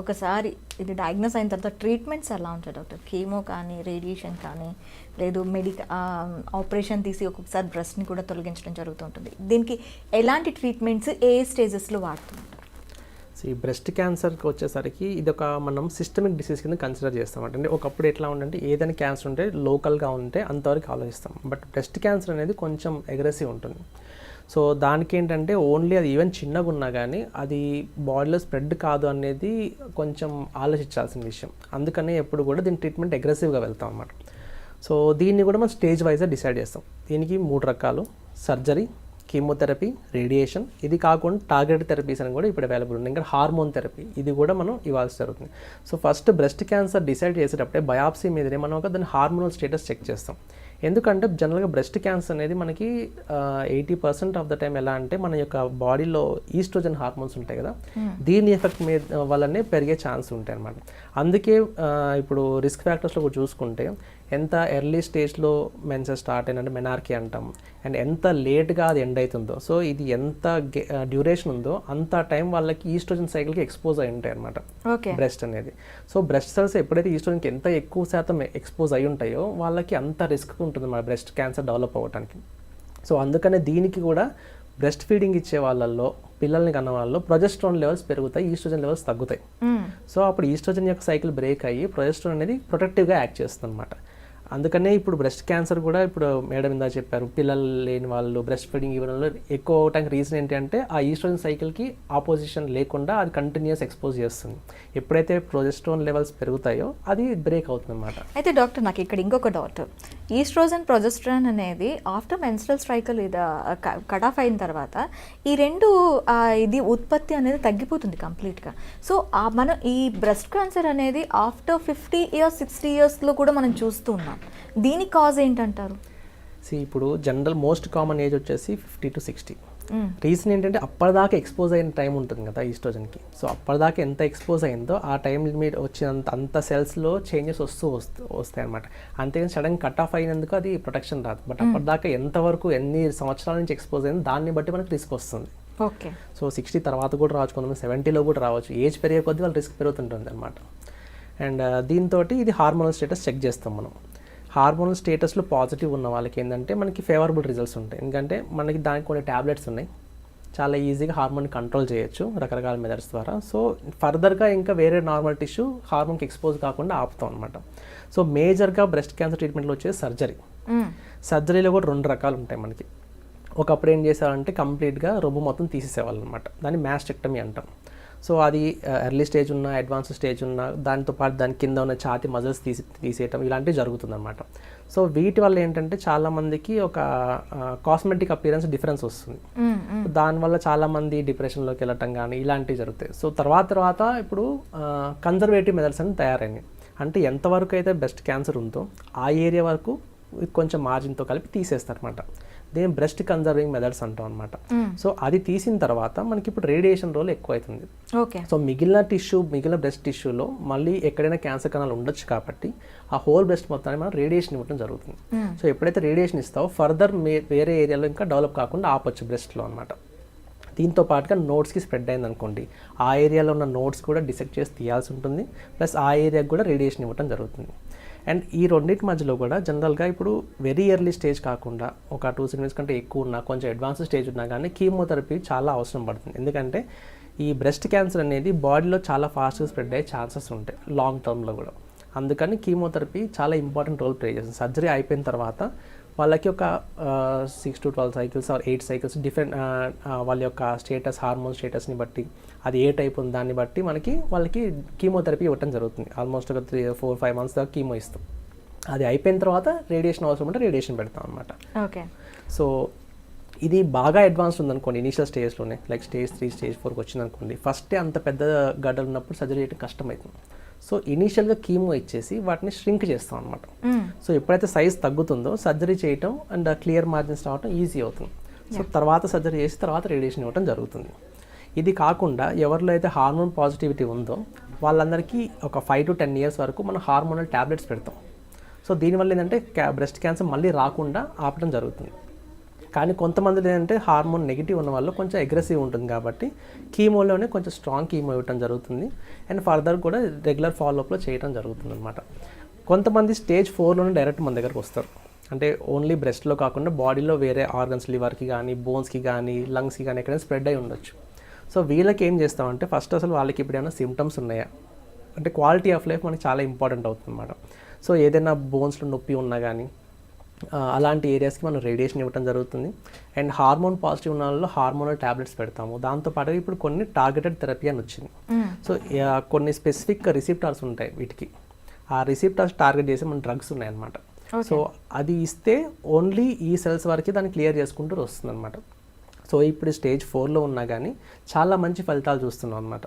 ఒకసారి ఇది డయాగ్నోస్ అయిన తర్వాత ట్రీట్మెంట్స్ ఎలా ఉంటాయి డాక్టర్ కీమో కానీ రేడియేషన్ కానీ లేదు మెడిక ఆపరేషన్ తీసి ఒక్కొక్కసారి బ్రెస్ట్ని కూడా తొలగించడం జరుగుతుంటుంది. దీనికి ఎలాంటి ట్రీట్మెంట్స్ ఏ స్టేజెస్లో వాడుతుంటారు? సో ఈ బ్రెస్ట్ క్యాన్సర్కి వచ్చేసరికి ఇది ఒక మనం సిస్టమిక్ డిసీజ్ కింద కన్సిడర్ చేస్తాం. అంటే ఒకప్పుడు ఎట్లా ఉండంటే ఏదైనా క్యాన్సర్ ఉంటే లోకల్గా ఉంటే అంతవరకు ఆలోచిస్తాం. బట్ బ్రెస్ట్ క్యాన్సర్ అనేది కొంచెం అగ్రెసివ్ ఉంటుంది. సో దానికి ఏంటంటే ఓన్లీ అది ఈవెన్ చిన్నగా ఉన్నా కానీ అది బాడీలో స్ప్రెడ్ కాదు అనేది కొంచెం ఆలోచించాల్సిన విషయం. అందుకనే ఎప్పుడు కూడా దీని ట్రీట్మెంట్ అగ్రెసివ్గా వెళ్తాం అన్నమాట. సో దీన్ని కూడా మనం స్టేజ్ వైజ్గా డిసైడ్ చేస్తాం. దీనికి మూడు రకాలు. Surgery chemotherapy radiation. ఇది కాకుండా టార్గెట్ థెరపీస్ అని కూడా ఇప్పుడు అవైలబుల్ ఉన్నాయి. ఇంకా హార్మోన్ థెరపీ. ఇది కూడా మనం ఇవ్వాల్సి జరుగుతుంది. So first breast cancer decide చేసేటప్పుడే బయాప్సీ మీదనే మనం ఒక దాని హార్మోనల్ స్టేటస్ చెక్ చేస్తాం. ఎందుకంటే జనరల్గా బ్రెస్ట్ క్యాన్సర్ అనేది మనకి eighty percent of the time ఎలా అంటే మన యొక్క బాడీలో ఈస్ట్రోజన్ హార్మోన్స్ ఉంటాయి కదా. దీని ఎఫెక్ట్ మీద వల్లనే పెరిగే ఛాన్స్ ఉంటాయి అనమాట అందుకే ఇప్పుడు రిస్క్ ఫ్యాక్టర్స్లో కూడా చూసుకుంటే ఎంత ఎర్లీ స్టేజ్లో మెన్సెస్ స్టార్ట్ అయినంటే మెనార్కీ అంటాం. అండ్ ఎంత లేట్గా అది ఎండ్ అవుతుందో. సో ఇది ఎంత డ్యూరేషన్ ఉందో అంత టైం వాళ్ళకి ఈస్ట్రోజన్ సైకిల్కి ఎక్స్పోజ్ అయి ఉంటాయి అనమాట ఓకే బ్రెస్ట్ అనేది. సో బ్రెస్ట్ సెల్స్ ఎప్పుడైతే ఈస్ట్రోజన్కి ఎంత ఎక్కువ శాతం ఎక్స్పోజ్ అయి ఉంటాయో వాళ్ళకి అంత రిస్క్ ఉంటుంది మన బ్రెస్ట్ క్యాన్సర్ డెవలప్ అవ్వడానికి సో అందుకనే దీనికి కూడా బ్రెస్ట్ ఫీడింగ్ ఇచ్చే వాళ్ళల్లో పిల్లల్ని కన్న వాళ్ళలో ప్రొజెస్ట్రాన్ లెవెల్స్ పెరుగుతాయి ఈస్ట్రోజన్ లెవెల్స్ తగ్గుతాయి. సో అప్పుడు ఈస్ట్రోజన్ యొక్క సైకిల్ బ్రేక్ అయ్యి ప్రొజెస్ట్రాన్ అనేది ప్రొటెక్టివ్గా యాక్ట్ చేస్తుంది అనమాట అందుకనే ఇప్పుడు బ్రెస్ట్ క్యాన్సర్ కూడా ఇప్పుడు మేడం ఇందా చెప్పారు పిల్లలు లేని వాళ్ళు బ్రెస్ట్ ఫీడింగ్ ఇవ్వడంలో ఎక్కువ అవటానికి రీజన్ ఏంటంటే ఆ ఈస్ట్రోజన్ సైకిల్కి ఆపోజిషన్ లేకుండా అది కంటిన్యూస్ ఎక్స్పోజ్ చేస్తుంది. ఎప్పుడైతే ప్రొజెస్ట్రోన్ లెవెల్స్ పెరుగుతాయో అది బ్రేక్ అవుతుంది అనమాట అయితే డాక్టర్ నాకు ఇక్కడ ఇంకొక డౌట్ ఈస్ట్రోజన్ ప్రొజెస్ట్రాన్ అనేది ఆఫ్టర్ మెన్స్ట్రల్ స్ట్రైకల్ ఇది కట్ ఆఫ్ అయిన తర్వాత ఈ రెండు ఇది ఉత్పత్తి అనేది తగ్గిపోతుంది కంప్లీట్గా సో మనం ఈ బ్రెస్ట్ క్యాన్సర్ అనేది ఆఫ్టర్ ఫిఫ్టీ ఇయర్స్ సిక్స్టీ ఇయర్స్లో కూడా మనం చూస్తూ ఉన్నాం. దీని కాజ్ ఏంటంటారు? సి ఇప్పుడు జనరల్ మోస్ట్ కామన్ ఏజ్ వచ్చేసి ఫిఫ్టీ టు సిక్స్టీ. రీజన్ ఏంటంటే అప్పటిదాకా ఎక్స్పోజ్ అయిన టైం ఉంటుంది కదా ఈస్ట్రోజన్కి. సో అప్పటిదాకా ఎంత ఎక్స్పోజ్ అయిందో ఆ టైం లిమిట్ వచ్చినంత అంత సెల్స్లో చేంజెస్ వస్తూ వస్తూ వస్తాయి అనమాట అంతేగాని సడన్ కట్ ఆఫ్ అయినందుకు అది ప్రొటెక్షన్ రాదు. బట్ అప్పటిదాకా ఎంతవరకు ఎన్ని సంవత్సరాల నుంచి ఎక్స్పోజ్ అయిందో దాన్ని బట్టి మనకు రిస్క్ వస్తుంది. ఓకే. సో సిక్స్టీ తర్వాత కూడా రావచ్చు కొంతమంది సెవెంటీలో కూడా రావచ్చు. ఏజ్ పెరిగే కొద్దీ వాళ్ళ రిస్క్ పెరుగుతుంటుంది అనమాట అండ్ దీంతో ఇది హార్మోనల్ స్టేటస్ చెక్ చేస్తాం మనం. హార్మోనల్ స్టేటస్లో పాజిటివ్ ఉన్న వాళ్ళకి ఏంటంటే మనకి ఫేవరబుల్ రిజల్ట్స్ ఉంటాయి. ఎందుకంటే మనకి దానికి కొన్ని ట్యాబ్లెట్స్ ఉన్నాయి. చాలా ఈజీగా హార్మోన్ కంట్రోల్ చేయొచ్చు రకరకాల మెథడ్స్ ద్వారా. సో ఫర్దర్గా ఇంకా వేరే నార్మల్ టిష్యూ హార్మోన్కి ఎక్స్పోజ్ కాకుండా ఆపుతాం అనమాట సో మేజర్గా బ్రెస్ట్ క్యాన్సర్ ట్రీట్మెంట్లో వచ్చేది సర్జరీ. సర్జరీలో కూడా రెండు రకాలు ఉంటాయి మనకి. ఒకప్పుడు ఏం చేసేవారంటే కంప్లీట్గా రొమ్ము మొత్తం తీసేసేవాళ్ళు అనమాట దాన్ని మ్యాస్టెక్టమీ అంటాం. సో అది ఎర్లీ స్టేజ్ ఉన్న అడ్వాన్స్ స్టేజ్ ఉన్న దాంతో పాటు దాని కింద ఉన్న ఛాతి మజిల్స్ తీసి తీసేయటం ఇలాంటివి జరుగుతుందన్నమాట. సో వీటి వల్ల ఏంటంటే చాలామందికి ఒక కాస్మెటిక్ అపియరెన్స్ డిఫరెన్స్ వస్తుంది. దానివల్ల చాలామంది డిప్రెషన్లోకి వెళ్ళటం కానీ ఇలాంటివి జరుగుతాయి. సో తర్వాత తర్వాత ఇప్పుడు కన్జర్వేటివ్ మెథడ్స్ అని తయారైనాయి. అంటే ఎంతవరకు అయితే బెస్ట్ క్యాన్సర్ ఉందో ఆ ఏరియా వరకు కొంచెం మార్జిన్తో కలిపి తీసేస్తారు అనమాట దీని బ్రెస్ట్ కన్జర్వింగ్ మెథడ్స్ అంటాం అనమాట సో అది తీసిన తర్వాత మనకి ఇప్పుడు రేడియేషన్ రోల్ ఎక్కువ అవుతుంది ఓకే. సో మిగిలిన టిష్యూ మిగిలిన బ్రెస్ట్ టిష్యూలో మళ్ళీ ఎక్కడైనా క్యాన్సర్ కణాలు ఉండొచ్చు కాబట్టి ఆ హోల్ బ్రెస్ట్ మొత్తాన్ని మనం రేడియేషన్ ఇవ్వడం జరుగుతుంది. సో ఎప్పుడైతే రేడియేషన్ ఇస్తావో ఫర్దర్ వేరే ఏరియాలో ఇంకా డెవలప్ కాకుండా ఆపొచ్చు బ్రెస్ట్లో అనమాట దీంతో పాటుగా నోట్స్కి స్ప్రెడ్ అయింది అనుకోండి ఆ ఏరియాలో ఉన్న నోట్స్ కూడా డిసెక్ట్ చేసి తీయాల్సి ఉంటుంది. ప్లస్ ఆ ఏరియాకి కూడా రేడియేషన్ ఇవ్వడం జరుగుతుంది. అండ్ ఈ రెండింటి మధ్యలో కూడా జనరల్గా ఇప్పుడు వెరీ ఎర్లీ స్టేజ్ కాకుండా ఒక టూ సెకండ్స్ కంటే ఎక్కువ ఉన్నా కొంచెం అడ్వాన్స్ స్టేజ్ ఉన్నా కానీ కీమోథెరపీ చాలా అవసరం పడుతుంది. ఎందుకంటే ఈ బ్రెస్ట్ క్యాన్సర్ అనేది బాడీలో చాలా ఫాస్ట్గా స్ప్రెడ్ అయ్యే ఛాన్సెస్ ఉంటాయి లాంగ్ టర్మ్లో కూడా. అందుకని కీమోథెరపీ చాలా ఇంపార్టెంట్ రోల్ ప్లే చేస్తుంది. సర్జరీ అయిపోయిన తర్వాత వాళ్ళకి ఒక six to twelve cycles or eight cycles different వాళ్ళ యొక్క స్టేటస్ హార్మోన్ స్టేటస్ని బట్టి అది ఏ టైప్ ఉంది దాన్ని బట్టి మనకి వాళ్ళకి కీమోథెరపీ ఇవ్వటం జరుగుతుంది. ఆల్మోస్ట్ ఒక త్రీ ఫోర్ ఫైవ్ మంత్స్ దాకా కీమో ఇస్తాం. అది అయిపోయిన తర్వాత రేడియేషన్ అవసరం ఉంటే రేడియేషన్ పెడతాం అనమాట ఓకే. సో ఇది బాగా అడ్వాన్స్ ఉందనుకోండి ఇనీషియల్ స్టేజ్లోనే లైక్ స్టేజ్ త్రీ స్టేజ్ ఫోర్కి వచ్చిందనుకోండి ఫస్టే అంత పెద్ద గడ్డలు ఉన్నప్పుడు సర్జరీ చేయడం కష్టమవుతుంది సో ఇనీషియల్గా కీమో ఇచ్చేసి వాటిని ష్రింక్ చేస్తాం అనమాట. సో ఎప్పుడైతే సైజ్ తగ్గుతుందో సర్జరీ చేయటం అండ్ క్లియర్ మార్జిన్స్ రావటం ఈజీ అవుతుంది. సో తర్వాత సర్జరీ చేసి తర్వాత రేడియేషన్ ఇవ్వటం జరుగుతుంది. ఇది కాకుండా ఎవరిలో అయితే హార్మోన్ పాజిటివిటీ ఉందో వాళ్ళందరికీ ఒక ఫైవ్ టు టెన్ ఇయర్స్ వరకు మనం హార్మోనల్ ట్యాబ్లెట్స్ పెడతాం. సో దీనివల్ల ఏంటంటే క్యా బ్రెస్ట్ క్యాన్సర్ మళ్ళీ రాకుండా ఆపడం జరుగుతుంది. కానీ కొంతమంది ఏంటంటే హార్మోన్ నెగిటివ్ ఉన్న వాళ్ళు కొంచెం అగ్రెసివ్ ఉంటుంది కాబట్టి కీమోలోనే కొంచెం స్ట్రాంగ్ కీమో ఇవ్వటం జరుగుతుంది. అండ్ ఫర్దర్ కూడా రెగ్యులర్ ఫాలోఅప్లో చేయడం జరుగుతుంది అనమాట కొంతమంది స్టేజ్ ఫోర్లోనే డైరెక్ట్ మన దగ్గరకు వస్తారు. అంటే ఓన్లీ బ్రెస్ట్లో కాకుండా బాడీలో వేరే ఆర్గన్స్ లివర్కి కానీ బోన్స్కి కానీ లంగ్స్కి కానీ ఎక్కడైనా స్ప్రెడ్ అయి ఉండొచ్చు. సో వీళ్ళకి ఏం చేస్తామంటే ఫస్ట్ అసలు వాళ్ళకి ఇప్పుడు ఏమైనా సిమ్టమ్స్ ఉన్నాయా? అంటే క్వాలిటీ ఆఫ్ లైఫ్ మనకి చాలా ఇంపార్టెంట్ అవుతుంది అన్నమాట సో ఏదైనా బోన్స్లో నొప్పి ఉన్నా కానీ అలాంటి ఏరియాస్కి మనం రేడియేషన్ ఇవ్వడం జరుగుతుంది. అండ్ హార్మోన్ పాజిటివ్ ఉన్న వాళ్ళలో హార్మోనల్ ట్యాబ్లెట్స్ పెడతాము. దాంతోపాటు ఇప్పుడు కొన్ని టార్గెటెడ్ థెరపీ అని వచ్చింది. సో ఆ, కొన్ని స్పెసిఫిక్ రిసిప్టార్స్ ఉంటాయి వీటికి. ఆ రిసిప్టార్స్ టార్గెట్ చేసి మన డ్రగ్స్ ఉన్నాయన్నమాట. సో అది ఇస్తే ఓన్లీ ఈ సెల్స్ వరకు దాన్ని క్లియర్ చేసుకుంటూ వస్తుంది అనమాట సో ఇప్పుడు స్టేజ్ ఫోర్లో ఉన్నా కానీ చాలా మంచి ఫలితాలు చూస్తున్నాం అనమాట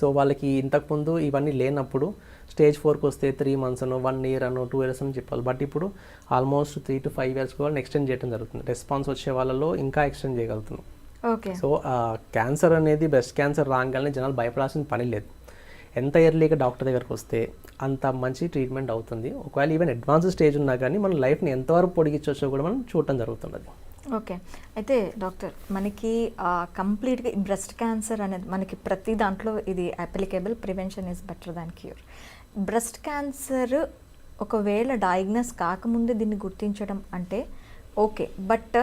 సో వాళ్ళకి ఇంతకుముందు ఇవన్నీ లేనప్పుడు స్టేజ్ ఫోర్కి వస్తే త్రీ మంత్స్ అను వన్ ఇయర్ అను టూ ఇయర్స్ అని చెప్పాలి. బట్ ఇప్పుడు almost three to five years వాళ్ళని ఎక్స్టెండ్ చేయడం జరుగుతుంది. రెస్పాన్స్ వచ్చే వాళ్ళలో ఇంకా ఎక్స్టెండ్ చేయగలుగుతున్నాం. ఓకే. సో క్యాన్సర్ అనేది బ్రెస్ట్ క్యాన్సర్ రాగానే జనాలు భయపడాల్సిన పని లేదు. ఎంత ఎర్లీగా డాక్టర్ దగ్గరకు వస్తే అంత మంచి ట్రీట్మెంట్ అవుతుంది. ఒకవేళ ఈవెన్ అడ్వాన్స్ స్టేజ్ ఉన్నా కానీ మన లైఫ్ని ఎంతవరకు పొడిగించవచ్చో కూడా మనం చూడటం జరుగుతున్నది. ఓకే. అయితే డాక్టర్ మనకి కంప్లీట్గా బ్రెస్ట్ క్యాన్సర్ అనేది మనకి ప్రతి దాంట్లో ఇది applicable prevention is better than cure. Breast cancer ఒకవేళ డయాగ్నోస్ కాకముందే దీన్ని గుర్తించడం అంటే ఓకే బట్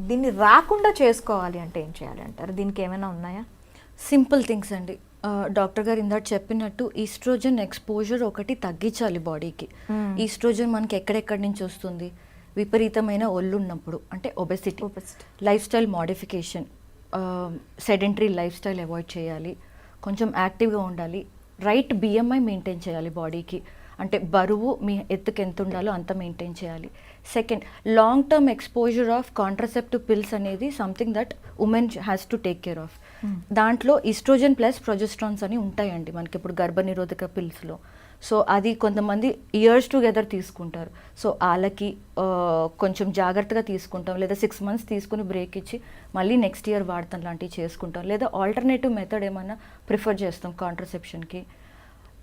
దీన్ని రాకుండా చేసుకోవాలి అంటే ఏం చేయాలి అంటారు? దీనికి ఏమైనా ఉన్నాయా? సింపుల్ థింగ్స్ అండి. డాక్టర్ గారు ఇందాక చెప్పినట్టు ఈస్ట్రోజన్ ఎక్స్పోజర్ ఒకటి తగ్గించాలి బాడీకి. ఈస్ట్రోజన్ మనకి ఎక్కడెక్కడి నుంచి వస్తుంది? విపరీతమైన ఒళ్ళు ఉన్నప్పుడు అంటే obesity. Lifestyle modification sedentary lifestyle avoid చేయాలి. కొంచెం యాక్టివ్గా ఉండాలి. రైట్ బిఎంఐ మెయింటైన్ చేయాలి బాడీకి అంటే బరువు మీ ఎత్తుకు ఎంత ఉండాలో అంత మెయింటైన్ చేయాలి. Second long term exposure of contraceptive pills అనేది something that women has to take care of దాంట్లో ఈస్ట్రోజన్ ప్లస్ ప్రొజెస్ట్రాన్స్ అని ఉంటాయండి మనకి ఇప్పుడు గర్భనిరోధక పిల్స్లో సో అది కొంతమంది ఇయర్స్ టుగెదర్ తీసుకుంటారు. సో వాళ్ళకి కొంచెం జాగ్రత్తగా తీసుకుంటాం. లేదా సిక్స్ మంత్స్ తీసుకుని బ్రేక్ ఇచ్చి మళ్ళీ నెక్స్ట్ ఇయర్ వాడతాం లాంటివి చేసుకుంటాం. లేదా ఆల్టర్నేటివ్ మెథడ్ ఏమైనా ప్రిఫర్ చేస్తాం కాంట్రసెప్షన్కి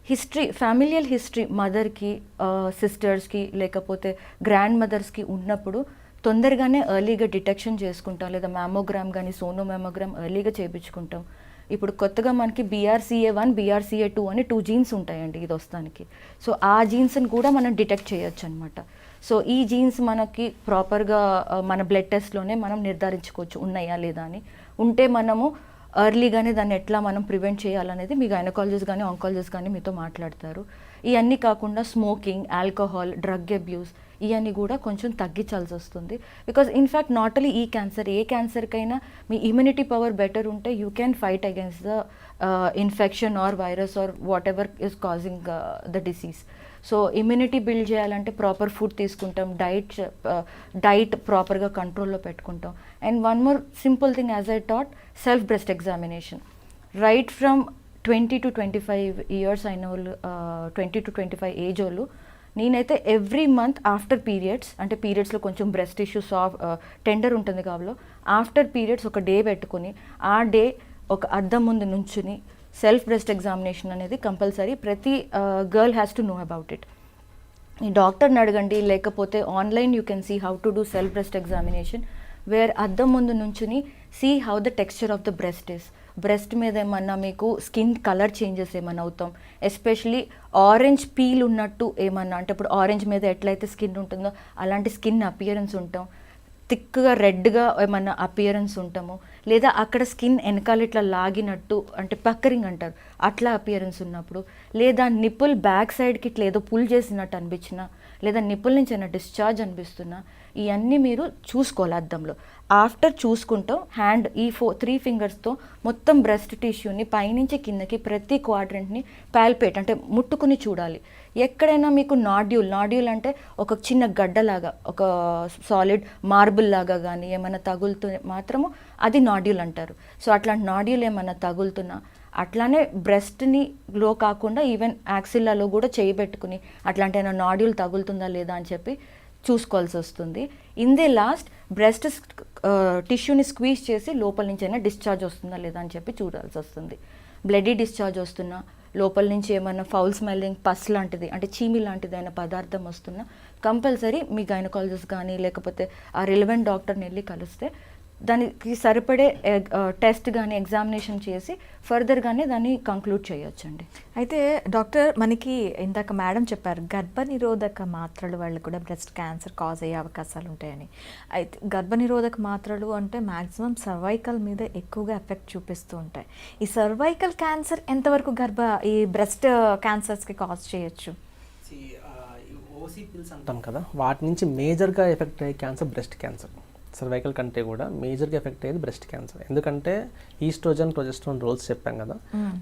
హిస్టరీ ఫ్యామిలియల్ హిస్టరీ మదర్కి సిస్టర్స్కి లేకపోతే గ్రాండ్ మదర్స్కి ఉన్నప్పుడు తొందరగానే ఎర్లీగా డిటెక్షన్ చేసుకుంటాం. లేదా మ్యామోగ్రామ్ కానీ సోనో మ్యామోగ్రామ్ ఎర్లీగా చేయించుకుంటాం ఇప్పుడు కొత్తగా మనకి బీఆర్సీఏ వన్ బీఆర్సీఏ టూ అని టూ జీన్స్ ఉంటాయండి ఇది వస్తానికి. సో ఆ జీన్స్ని కూడా మనం డిటెక్ట్ చేయొచ్చు అనమాట సో ఈ జీన్స్ మనకి ప్రాపర్గా మన బ్లడ్ టెస్ట్లోనే మనం నిర్ధారించుకోవచ్చు ఉన్నాయా లేదా అని. ఉంటే మనము ఎర్లీగానే దాన్ని ఎట్లా మనం ప్రివెంట్ చేయాలనేది మీ గైనకాలజిస్ట్ కానీ ఆంకాలజిస్ట్ కానీ మీతో మాట్లాడతారు. ఇవన్నీ కాకుండా స్మోకింగ్ ఆల్కహాల్ డ్రగ్ అబ్యూస్ ఇవన్నీ కూడా కొంచెం తగ్గించాల్సి వస్తుంది. Because in fact not only ఈ క్యాన్సర్ ఏ క్యాన్సర్కైనా మీ ఇమ్యూనిటీ పవర్ బెటర్ ఉంటే you can fight against the infection or virus or whatever is causing the disease so immunity build చేయాలంటే ప్రాపర్ ఫుడ్ తీసుకుంటాం డైట్ డైట్ ప్రాపర్గా కంట్రోల్లో పెట్టుకుంటాం. And one more simple thing as I taught self breast examination right from twenty to twenty five years అయిన వాళ్ళు twenty to twenty five age వాళ్ళు నేనైతే every month after periods అంటే పీరియడ్స్లో కొంచెం బ్రెస్ట్ ఇష్యూ సాఫ్ టెండర్ ఉంటుంది కాబట్టి ఆఫ్టర్ పీరియడ్స్ ఒక డే పెట్టుకొని ఆ డే ఒక అద్దం ముందు నుంచుని సెల్ఫ్ బ్రెస్ట్ ఎగ్జామినేషన్ అనేది కంపల్సరీ. ప్రతి girl has to know about it. ఈ డాక్టర్ని అడగండి లేకపోతే online you can see how to do self breast examination where అద్దం ముందు నుంచుని see how the texture of the breast is. Breast మీద ఏమన్నా మీకు స్కిన్ కలర్ చేంజెస్ ఏమైనా అవుతాం? ఎస్పెషలీ ఆరెంజ్ పీల్ ఉన్నట్టు ఏమన్నా అంటే ఇప్పుడు ఆరెంజ్ మీద ఎట్లయితే స్కిన్ ఉంటుందో అలాంటి స్కిన్ అపియరెన్స్ ఉంటాం. థిక్గా రెడ్గా ఏమన్నా అపియరెన్స్ ఉంటాము. లేదా అక్కడ స్కిన్ వెనకాల ఇట్లా లాగినట్టు అంటే పక్కరింగ్ అంటారు అట్లా అపియరెన్స్ ఉన్నప్పుడు. లేదా నిప్పుల్ బ్యాక్ సైడ్కి ఇట్లా ఏదో పుల్ చేసినట్టు అనిపించినా లేదా నిప్పుల్ నుంచి ఏమైనా డిశ్చార్జ్ అనిపిస్తున్నా ఇవన్నీ మీరు చూసుకోవాలి అద్దంలో. ఆఫ్టర్ చూసుకుంటూ హ్యాండ్ ఈ ఫో త్రీ ఫింగర్స్తో మొత్తం బ్రెస్ట్ టిష్యూని పైనుంచి కిందకి ప్రతి క్వాడ్రెంట్ని ప్యాల్పేట్ అంటే ముట్టుకుని చూడాలి. ఎక్కడైనా మీకు నాడ్యూల్ నాడ్యూల్ అంటే ఒక చిన్న గడ్డలాగా ఒక సాలిడ్ మార్బుల్ లాగా కానీ ఏమైనా తగులుతూ మాత్రము అది నాడ్యూల్ అంటారు. సో అట్లాంటి నాడ్యూల్ ఏమైనా తగులుతున్నా అట్లానే బ్రెస్ట్ని లో కాకుండా ఈవెన్ యాక్సిల్లాలో కూడా చేయి పెట్టుకుని అట్లాంటి ఏమైనా నాడ్యూల్ తగులుతుందా లేదా అని చెప్పి చూసుకోవాల్సి వస్తుంది. ఇన్ లాస్ట్ బ్రెస్ట్ టిష్యూని స్క్వీజ్ చేసి లోపల నుంచి అయినా డిశ్చార్జ్ వస్తుందా లేదా అని చెప్పి చూడాల్సి వస్తుంది. బ్లడీ డిశ్చార్జ్ వస్తున్నా లోపల నుంచి ఏమైనా ఫౌల్ స్మెల్లింగ్ పస్ లాంటిది అంటే చీమి లాంటిది అయిన పదార్థం వస్తున్నా కంపల్సరీ మీ గైనకాలజిస్ట్ కానీ లేకపోతే ఆ రిలవెంట్ డాక్టర్ని వెళ్ళి కలిస్తే దానికి సరిపడే టెస్ట్ కానీ ఎగ్జామినేషన్ చేసి ఫర్దర్గానే దాన్ని కంక్లూడ్ చేయొచ్చండి. అయితే డాక్టర్ మనకి ఇందాక మేడం చెప్పారు గర్భనిరోధక మాత్రలు వాళ్ళు కూడా బ్రెస్ట్ క్యాన్సర్ కాజ్ అయ్యే అవకాశాలు ఉంటాయని. అయితే గర్భనిరోధక మాత్రలు అంటే మ్యాక్సిమం సర్వైకల్ మీద ఎక్కువగా ఎఫెక్ట్ చూపిస్తూ ఉంటాయి. ఈ సర్వైకల్ క్యాన్సర్ ఎంతవరకు గర్భ ఈ బ్రెస్ట్ క్యాన్సర్స్కి కాజ్ చేయొచ్చు? ఓసీ పిల్స్ అంటాం కదా వాటి నుంచి మేజర్గా ఎఫెక్ట్ అయ్యే క్యాన్సర్ బ్రెస్ట్ క్యాన్సర్. సర్వైకల్ కంటే కూడా మేజర్గా ఎఫెక్ట్ అయ్యేది బ్రెస్ట్ క్యాన్సర్. ఎందుకంటే ఈస్ట్రోజన్ ప్రొజెస్ట్రాన్ రోల్స్ చెప్పాం కదా.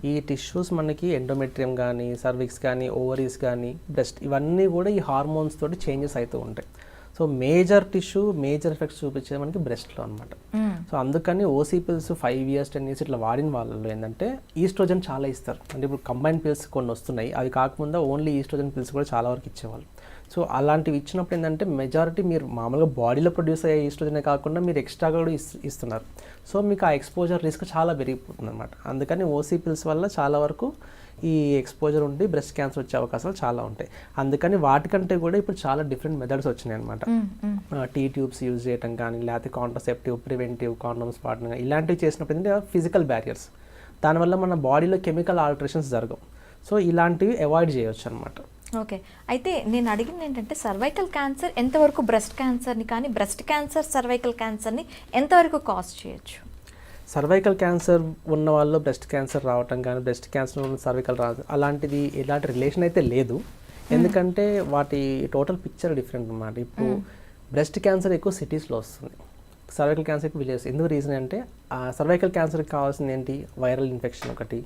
ఈ టిష్యూస్ మనకి ఎండోమెట్రియం కానీ సర్విక్స్ కానీ ఓవరీస్ కానీ బ్రెస్ట్ ఇవన్నీ కూడా ఈ హార్మోన్స్ తోటి చేంజెస్ అవుతూ ఉంటాయి. So major tissue major effects చూపించేది మనకి బ్రెస్ట్లో అనమాట సో అందుకని OC pills five years ten years ఇట్లా వాడిన వాళ్ళలో ఏంటంటే ఈస్ట్రోజన్ చాలా ఇస్తారు. అంటే ఇప్పుడు కంబైన్ పిల్స్ కొన్ని వస్తున్నాయి. అవి కాకుండా ఓన్లీ ఈస్ట్రోజన్ పిల్స్ కూడా చాలా వరకు ఇచ్చేవాళ్ళు. సో అలాంటివి ఇచ్చినప్పుడు ఏంటంటే మెజారిటీ మీరు మామూలుగా బాడీలో ప్రొడ్యూస్ అయ్యే ఈస్ట్రోజనే కాకుండా మీరు ఎక్స్ట్రాగా కూడా ఇస్- ఇస్తున్నారు. సో మీకు ఆ ఎక్స్పోజర్ రిస్క్ చాలా పెరిగిపోతుంది అనమాట అందుకని ఓసీ పిల్స్ వల్ల చాలా వరకు ఈ ఎక్స్పోజర్ ఉండి బ్రెస్ట్ క్యాన్సర్ వచ్చే అవకాశాలు చాలా ఉంటాయి. అందుకని వాటికంటే కూడా ఇప్పుడు చాలా డిఫరెంట్ మెథడ్స్ వచ్చినాయి అనమాట టీ ట్యూబ్స్ యూజ్ చేయటం కానీ లేకపోతే కాంట్రసెప్టివ్ ప్రివెంటివ్ కాండమ్స్ వాడడం కానీ ఇలాంటివి చేసినప్పుడు ఏంటంటే ఫిజికల్ బ్యారియర్స్ దానివల్ల మన బాడీలో కెమికల్ ఆల్టరేషన్స్ జరగవు. సో ఇలాంటివి అవాయిడ్ చేయొచ్చు అనమాట ఓకే. అయితే నేను అడిగింది ఏంటంటే సర్వైకల్ క్యాన్సర్ ఎంతవరకు బ్రెస్ట్ క్యాన్సర్ని కానీ బ్రెస్ట్ క్యాన్సర్ సర్వైకల్ క్యాన్సర్ని ఎంతవరకు కాజ్ చేయొచ్చు? సర్వైకల్ క్యాన్సర్ ఉన్న వాళ్ళు బ్రెస్ట్ క్యాన్సర్ రావటం కానీ బ్రెస్ట్ క్యాన్సర్ ఉన్న సర్వైకల్ రాదు అలాంటిది ఎలాంటి రిలేషన్ అయితే లేదు. ఎందుకంటే వాటి టోటల్ పిక్చర్ డిఫరెంట్ అన్నమాట. ఇప్పుడు బ్రెస్ట్ క్యాన్సర్ ఎక్కువ సిటీస్లో వస్తుంది. సర్వైకల్ క్యాన్సర్ ఎక్కువ విలేజ్ ఎందుకు రీజన్ అంటే ఆ సర్వైకల్ క్యాన్సర్కి కావాల్సింది ఏంటి? వైరల్ ఇన్ఫెక్షన్ ఒకటి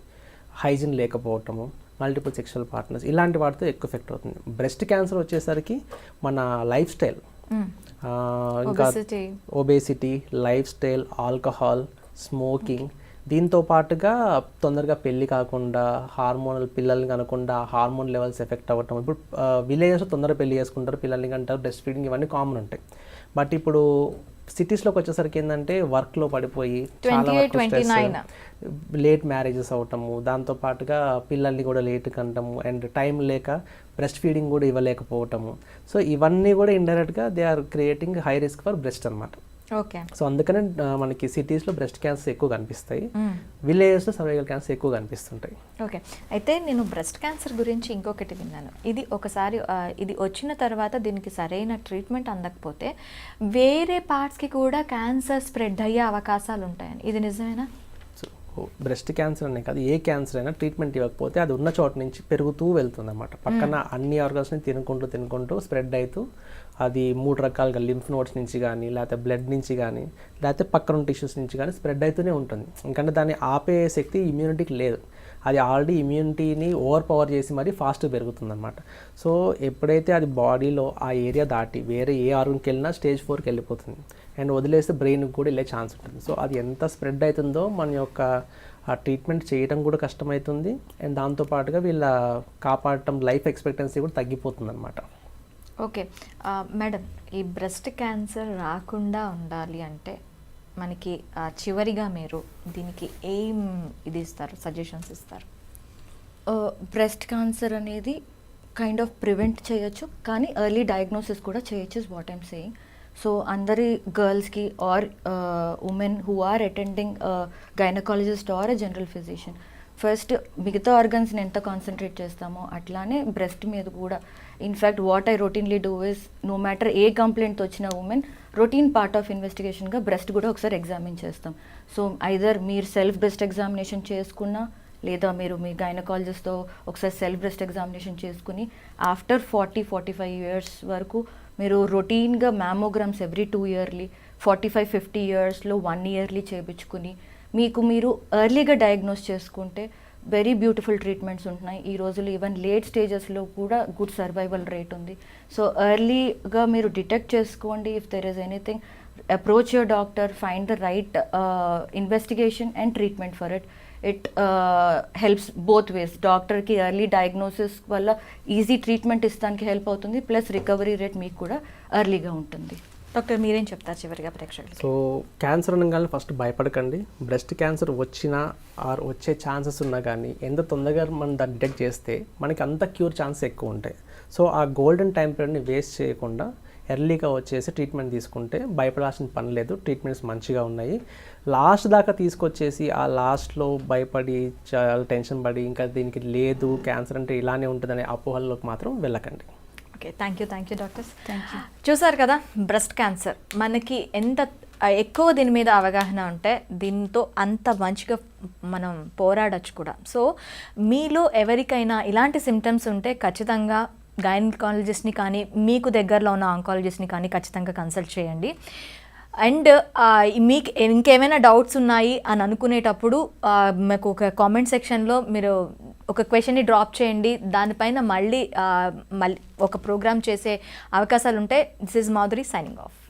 హైజీన్ లేకపోవటము మల్టిపుల్ సెక్షువల్ పార్ట్నర్స్ ఇలాంటి వాటితో ఎక్కువ ఎఫెక్ట్ అవుతుంది. బ్రెస్ట్ క్యాన్సర్ వచ్చేసరికి మన లైఫ్ స్టైల్ ఇంకా Obesity. Obesity lifestyle alcohol smoking దీంతో పాటుగా తొందరగా పెళ్ళి కాకుండా హార్మోనల్ పిల్లల్ని కనకుండా హార్మోన్ లెవెల్స్ ఎఫెక్ట్ అవ్వటం. ఇప్పుడు విలేజెస్ తొందరగా పెళ్ళి చేసుకుంటారు పిల్లల్ని కంటారు బ్రెస్ట్ ఫీడింగ్ ఇవన్నీ కామన్ ఉంటాయి. బట్ ఇప్పుడు సిటీస్లోకి వచ్చేసరికి ఏంటంటే వర్క్లో పడిపోయి చాలా 28, 29. లేట్ మ్యారేజెస్ అవటము దాంతో పాటుగా పిల్లల్ని కూడా లేట్ కంటము అండ్ టైం లేక బ్రెస్ట్ ఫీడింగ్ కూడా ఇవ్వలేకపోవటము. సో ఇవన్నీ కూడా ఇండైరెక్ట్గా they are creating high risk for breast అనమాట సో అందుకనే మనకి సిటీస్లో బ్రెస్ట్ క్యాన్సర్ ఎక్కువ కనిపిస్తాయి. విలేజెస్లో సర్వైకల్ క్యాన్సర్ ఎక్కువ కనిపిస్తుంటాయి. ఓకే. అయితే నేను బ్రెస్ట్ క్యాన్సర్ గురించి ఇంకొకటి విన్నాను. ఇది ఒకసారి ఇది వచ్చిన తర్వాత దీనికి సరైన ట్రీట్మెంట్ అందకపోతే వేరే పార్ట్స్కి కూడా క్యాన్సర్ స్ప్రెడ్ అయ్యే అవకాశాలు ఉంటాయని. ఇది నిజమేనా? సో బ్రెస్ట్ క్యాన్సర్ అనే కాదు ఏ క్యాన్సర్ అయినా ట్రీట్మెంట్ ఇవ్వకపోతే అది ఉన్న చోట నుంచి పెరుగుతూ వెళ్తుంది అనమాట పక్కన అన్ని ఆర్గన్స్ని తినుకుంటూ తినుకుంటూ స్ప్రెడ్ అవుతూ అది మూడు రకాలుగా లింఫ్ నోట్స్ నుంచి కానీ లేకపోతే బ్లడ్ నుంచి కానీ లేకపోతే పక్కన టిష్యూస్ నుంచి కానీ స్ప్రెడ్ అవుతూనే ఉంటుంది. ఎందుకంటే దాన్ని ఆపే శక్తి ఇమ్యూనిటీకి లేదు. అది ఆల్రెడీ ఇమ్యూనిటీని ఓవర్ పవర్ చేసి మరీ ఫాస్ట్ పెరుగుతుంది అనమాట సో ఎప్పుడైతే అది బాడీలో ఆ ఏరియా దాటి వేరే ఏ ఆర్గన్కి వెళ్ళినా స్టేజ్ ఫోర్కి వెళ్ళిపోతుంది. అండ్ వదిలేస్తే బ్రెయిన్కి కూడా వెళ్ళే ఛాన్స్ ఉంటుంది. సో అది ఎంత స్ప్రెడ్ అవుతుందో మన యొక్క ఆ ట్రీట్మెంట్ చేయడం కూడా కష్టమవుతుంది అండ్ దాంతోపాటుగా వీళ్ళ కాపాడటం లైఫ్ ఎక్స్పెక్టెన్సీ కూడా తగ్గిపోతుంది అనమాట ఓకే. మేడం ఈ బ్రెస్ట్ క్యాన్సర్ రాకుండా ఉండాలి అంటే మనకి చివరిగా మీరు దీనికి ఏం ఇది ఇస్తారు సజెషన్స్ ఇస్తారు? బ్రెస్ట్ క్యాన్సర్ అనేది కైండ్ ఆఫ్ ప్రివెంట్ చేయొచ్చు కానీ ఎర్లీ డయాగ్నోసిస్ కూడా చేయొచ్చు is what I'm saying so అందరి గర్ల్స్కి or women who are attending gynaecologist or general physician first మిగతా ఆర్గన్స్ని ఎంత కాన్సన్ట్రేట్ చేస్తామో అట్లానే బ్రెస్ట్ మీద కూడా. In fact what I routinely do is no matter A complaint వచ్చిన ఉమెన్ రొటీన్ పార్ట్ ఆఫ్ ఇన్వెస్టిగేషన్గా బ్రెస్ట్ కూడా ఒకసారి ఎగ్జామిన్ చేస్తాం. సో ఐదర్ మీరు సెల్ఫ్ బ్రెస్ట్ ఎగ్జామినేషన్ చేసుకున్నా లేదా మీరు మీ గైనకాలజిస్ట్తో ఒకసారి సెల్ఫ్ బ్రెస్ట్ ఎగ్జామినేషన్ చేసుకుని after forty forty five years వరకు మీరు రొటీన్గా mammograms every two yearly forty five fifty ఇయర్స్లో వన్ ఇయర్లీ చేయించుకుని మీకు మీరు ఎర్లీగా డయాగ్నోస్ చేసుకుంటే వెరీ బ్యూటిఫుల్ ట్రీట్మెంట్స్ ఉంటున్నాయి. ఈ రోజులు ఈవెన్ లేట్ స్టేజెస్లో కూడా గుడ్ సర్వైవల్ రేట్ ఉంది. సో ఎర్లీగా మీరు డిటెక్ట్ చేసుకోండి. If there is anything approach your doctor find the right investigation and treatment for it it helps both ways డాక్టర్కి ఎర్లీ డయాగ్నోసిస్ వల్ల ఈజీ ట్రీట్మెంట్ ఇస్తానికి హెల్ప్ అవుతుంది. ప్లస్ రికవరీ రేట్ మీకు కూడా ఎర్లీగా ఉంటుంది. డాక్టర్ మీరేం చెప్తారు చివరిగా ప్రేక్షకులు సో క్యాన్సర్ అనగానే ఫస్ట్ భయపడకండి. బ్రెస్ట్ క్యాన్సర్ వచ్చినా ఆర్ వచ్చే ఛాన్సెస్ ఉన్నా కానీ ఎంత తొందరగా మనం దాన్ని డిటెక్ట్ చేస్తే మనకి అంత క్యూర్ ఛాన్సెస్ ఎక్కువ ఉంటాయి. సో ఆ గోల్డెన్ టైం పీరియడ్ని వేస్ట్ చేయకుండా ఎర్లీగా వచ్చేసి ట్రీట్మెంట్ తీసుకుంటే భయపడాల్సిన పని లేదు. ట్రీట్మెంట్స్ మంచిగా ఉన్నాయి. లాస్ట్ దాకా తీసుకొచ్చేసి ఆ లాస్ట్లో భయపడి చాలా టెన్షన్ పడి ఇంకా దీనికి లేదు క్యాన్సర్ అంటే ఇలానే ఉంటుందనే అపోహల్లోకి మాత్రం వెళ్ళకండి. Okay thank you thank you doctors. చూసారు కదా బ్రెస్ట్ క్యాన్సర్ మనకి ఎంత ఎక్కువ దీని మీద అవగాహన ఉంటే దీంతో అంత మంచిగా మనం పోరాడొచ్చు కూడా. సో మీలో ఎవరికైనా ఇలాంటి సిమ్టమ్స్ ఉంటే ఖచ్చితంగా గైనకాలజిస్ట్ని కానీ మీకు దగ్గరలో ఉన్న ఆంకాలజిస్ట్ని కానీ ఖచ్చితంగా కన్సల్ట్ చేయండి. అండ్ మీకు ఇంకేమైనా డౌట్స్ ఉన్నాయి అని అనుకునేటప్పుడు మాకు ఒక కామెంట్ సెక్షన్లో మీరు ఒక క్వశ్చన్ని డ్రాప్ చేయండి. దానిపైన మళ్ళీ మళ్ళీ ఒక ప్రోగ్రామ్ చేసే అవకాశాలు ఉంటే this is Madhuri signing off.